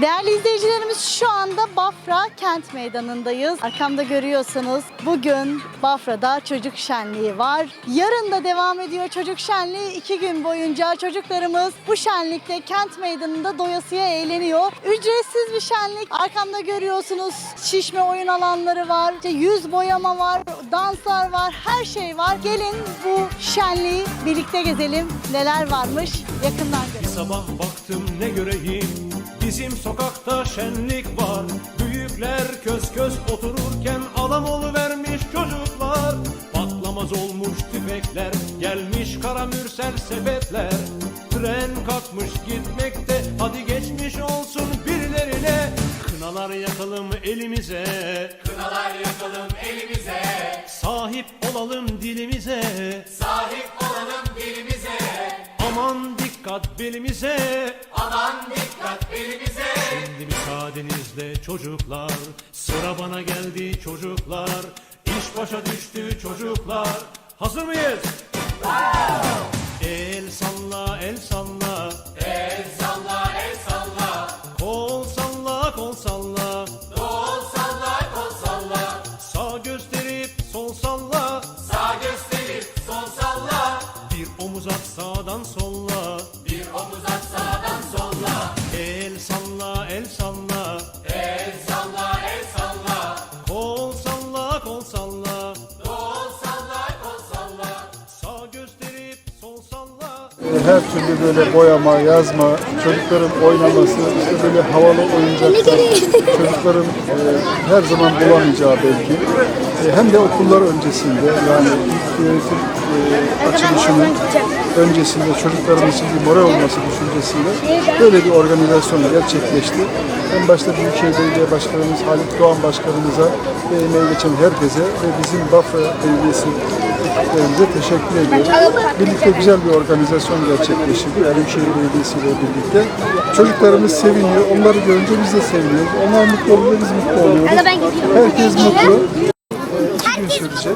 Değerli izleyicilerimiz şu anda Bafra Kent Meydanı'ndayız. Arkamda görüyorsunuz bugün Bafra'da çocuk şenliği var. Yarın da devam ediyor çocuk şenliği. iki gün boyunca çocuklarımız bu şenlikte Kent Meydanı'nda doyasıya eğleniyor. Ücretsiz bir şenlik. Arkamda görüyorsunuz şişme oyun alanları var. İşte yüz boyama var, danslar var, her şey var. Gelin bu şenliği birlikte gezelim. Neler varmış yakından görelim. Sabah baktım ne göreyim? Bizim sokakta şenlik var. Büyükler köz köz otururken Adam vermiş çocuklar. Patlamaz olmuş tüfekler Gelmiş kara mürsel sepetler Tren kalkmış gitmekte Hadi geçmiş olsun birilerine. Kınalar yakalım elimize. Kınalar yakalım elimize, Sahip olalım dilimize. Sahip olalım dilimize. Dikkat belimize Aman dikkat belimize. Şimdi müsaadenizle çocuklar Sıra bana geldi çocuklar İş başa düştü çocuklar Hazır mıyız? El salla el salla El salla, el salla. Kol salla kol salla Kol salla, kol salla. Sağ gösterip sol salla Sağ gösterip sol salla. Bir omuz at her türlü böyle boyama, yazma, çocukların oynaması, işte böyle havalı oyuncaklar, çocukların e, her zaman bulamayacağı belki. E, hem de okullar öncesinde yani ilk öğretim e, açılışının öncesinde çocuklarımız için bir moral olması düşüncesiyle böyle bir organizasyon gerçekleşti. En başta Büyükşehir Belediye Başkanımız Halit Doğan Başkanımıza ve emeği geçen herkese ve bizim Bafra Belediyesi ekiplerimize teşekkür ediyorum. Birlikte güzel bir organizasyon gerçekleştirdik Erimşehir Belediyesi ile birlikte. Çocuklarımız seviniyor. Onları görünce biz de seviniyoruz. Onlar mutlu olunca biz mutlu oluyoruz. Herkes mutlu. Ee, İki gün sürecek.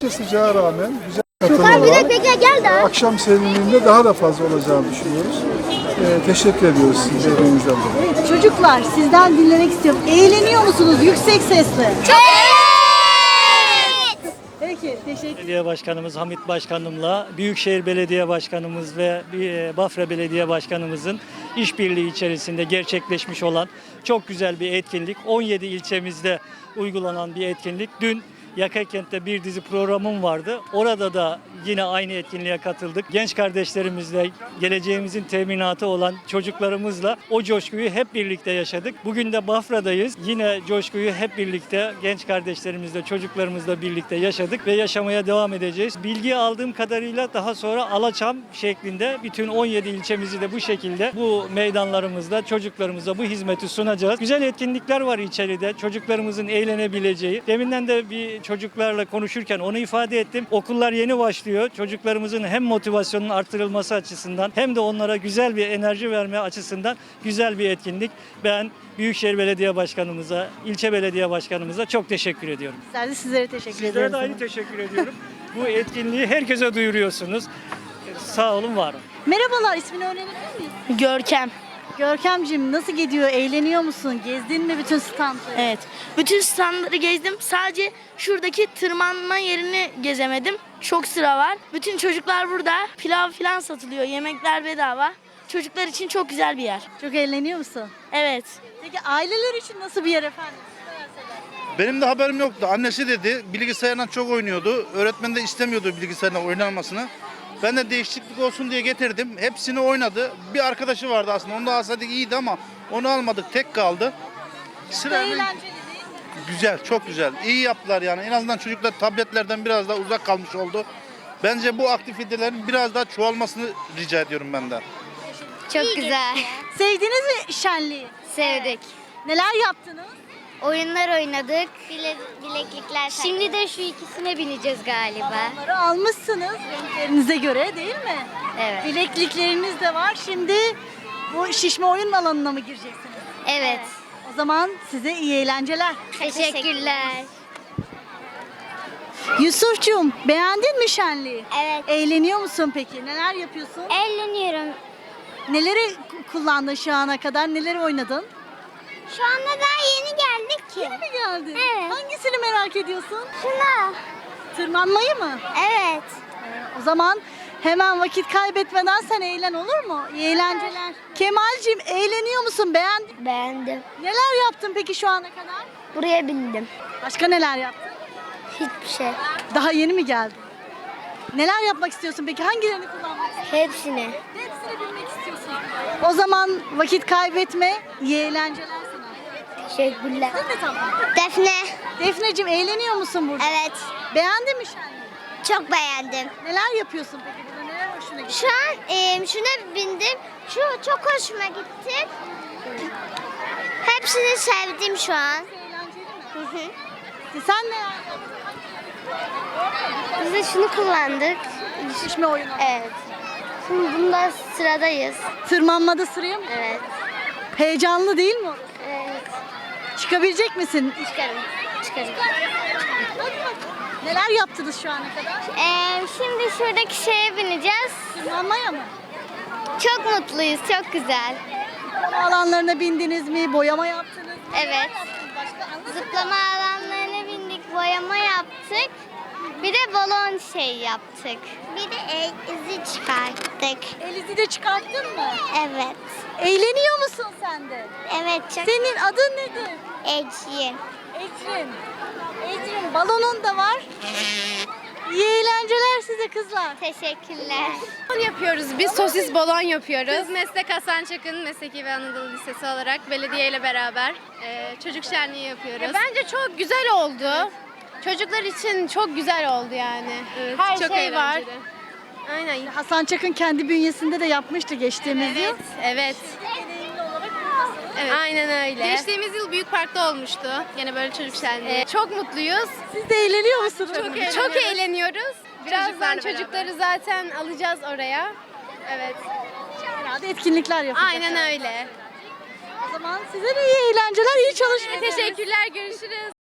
Gece sıcağa rağmen güzel katılım var. Bekle gel de. Akşam serinliğinde daha da fazla olacağını düşünüyoruz. Ee, teşekkür ediyoruz size dolayı. Çocuklar sizden dinlemek istiyorum. Eğleniyor musunuz yüksek sesle? Peki teşekkür Belediye Başkanımız Hamit Başkanımla Büyükşehir Belediye Başkanımız ve e, Bafra Belediye Başkanımızın işbirliği içerisinde gerçekleşmiş olan çok güzel bir etkinlik. 17 ilçemizde uygulanan bir etkinlik. Dün Yakakent'te bir dizi programım vardı. Orada da yine aynı etkinliğe katıldık. Genç kardeşlerimizle, geleceğimizin teminatı olan çocuklarımızla o coşkuyu hep birlikte yaşadık. Bugün de Bafra'dayız. Yine coşkuyu hep birlikte genç kardeşlerimizle, çocuklarımızla birlikte yaşadık ve yaşamaya devam edeceğiz. Bilgi aldığım kadarıyla daha sonra Alaçam şeklinde bütün 17 ilçemizi de bu şekilde bu meydanlarımızda çocuklarımıza bu hizmeti sunacağız. Güzel etkinlikler var içeride. Çocuklarımızın eğlenebileceği. Deminden de bir çocuklarla konuşurken onu ifade ettim. Okullar yeni başlıyor. Çocuklarımızın hem motivasyonunun artırılması açısından hem de onlara güzel bir enerji verme açısından güzel bir etkinlik. Ben Büyükşehir Belediye Başkanımıza, ilçe belediye başkanımıza çok teşekkür ediyorum. Sizler de sizlere teşekkür Sizlere ediyoruz. de aynı teşekkür ediyorum. Bu etkinliği herkese duyuruyorsunuz. Sağ olun, var olun. Merhabalar ismini öğrenebilir miyiz? Görkem. Görkemciğim nasıl gidiyor? Eğleniyor musun? Gezdin mi bütün standları? Evet. Bütün standları gezdim. Sadece şuradaki tırmanma yerini gezemedim. Çok sıra var. Bütün çocuklar burada. Pilav falan satılıyor. Yemekler bedava. Çocuklar için çok güzel bir yer. Çok eğleniyor musun? Evet. Peki aileler için nasıl bir yer efendim? Benim de haberim yoktu. Annesi dedi bilgisayarla çok oynuyordu. Öğretmen de istemiyordu bilgisayarla oynanmasını. Ben de değişiklik olsun diye getirdim. Hepsini oynadı. Bir arkadaşı vardı aslında. Onu da alsaydık iyiydi ama onu almadık. Tek kaldı. Sırayla Eğlenceli değil mi? güzel, çok güzel. İyi yaptılar yani. En azından çocuklar tabletlerden biraz daha uzak kalmış oldu. Bence bu aktivitelerin biraz daha çoğalmasını rica ediyorum ben de. Çok güzel. Sevdiniz mi şenliği? Sevdik. Neler yaptınız? Oyunlar oynadık. bileklikler Şimdi de şu ikisine bineceğiz galiba. Bunları almışsınız renklerinize göre değil mi? Evet. Bileklikleriniz de var. Şimdi bu şişme oyun alanına mı gireceksiniz? Evet. O zaman size iyi eğlenceler. Teşekkürler. Yusufcuğum beğendin mi şenliği? Evet. Eğleniyor musun peki? Neler yapıyorsun? Eğleniyorum. Neleri kullandın şu ana kadar? Neleri oynadın? Şu anda daha yeni geldik ki. Yeni mi geldin? Evet. Hangisini merak ediyorsun? Şuna. Tırmanmayı mı? Evet. O zaman hemen vakit kaybetmeden sen eğlen olur mu? İyi eğlenceler. Kemal'cim eğleniyor musun? Beğendin. Beğendim. Neler yaptın peki şu ana kadar? Buraya bindim. Başka neler yaptın? Hiçbir şey. Daha yeni mi geldin? Neler yapmak istiyorsun peki? Hangilerini kullanmak istiyorsun? Hepsini. Hepsini bilmek istiyorsun. O zaman vakit kaybetme. İyi eğlenceler sana. Teşekkürler. Defne. Defneciğim eğleniyor musun burada? Evet. Beğendin mi şenliği? Çok beğendim. Neler yapıyorsun peki burada? Neler hoşuna gitti? Şu an e, şuna bindim. Şu çok hoşuma gitti. Hepsini sevdim şu an. Eğlenceli mi? Hı hı. Sen ne yaptın? Biz de şunu kullandık. Şişme oyunu. Evet. Şimdi bunda sıradayız. Tırmanmada sıraya mı? Evet. Heyecanlı değil mi? Evet. Çıkabilecek misin? Çıkarım. Çıkarım. Neler yaptınız şu ana kadar? Ee, şimdi şuradaki şeye bineceğiz. Tırmanmaya mı? Çok mutluyuz. Çok güzel. Zıplama alanlarına bindiniz mi? Boyama yaptınız mı? Evet. Zıplama alanlarına bindik. Boyama yaptık. Bir de balon şey yaptık. Bir de el izi çıkarttık. Elizi de çıkarttın mı? Evet. Eğleniyor musun sen de? Evet çok Senin adın nedir? Ecrin. Ecrin. Ecrin balonun da var. İyi eğlenceler size kızlar. Teşekkürler. yapıyoruz. Biz sosis balon yapıyoruz. Biz Meslek Hasan Çakın Mesleki ve Anadolu Lisesi olarak belediye ile beraber e, çocuk şenliği yapıyoruz. bence çok güzel oldu. Çocuklar için çok güzel oldu yani. Her çok şey var. Aynen. Hasan Çakın kendi bünyesinde de yapmıştı geçtiğimiz yıl. Evet. Evet. Aynen öyle. Geçtiğimiz yıl Büyük Park'ta olmuştu. Yine böyle çocuk şenliği. çok mutluyuz. Siz de eğleniyor musunuz? Çok, çok eğleniyoruz. Birazdan çocukları zaten alacağız oraya. Evet. Herhalde etkinlikler yapacağız. Aynen öyle. O zaman size de iyi eğlenceler, iyi çalışmalar. Teşekkürler. Görüşürüz.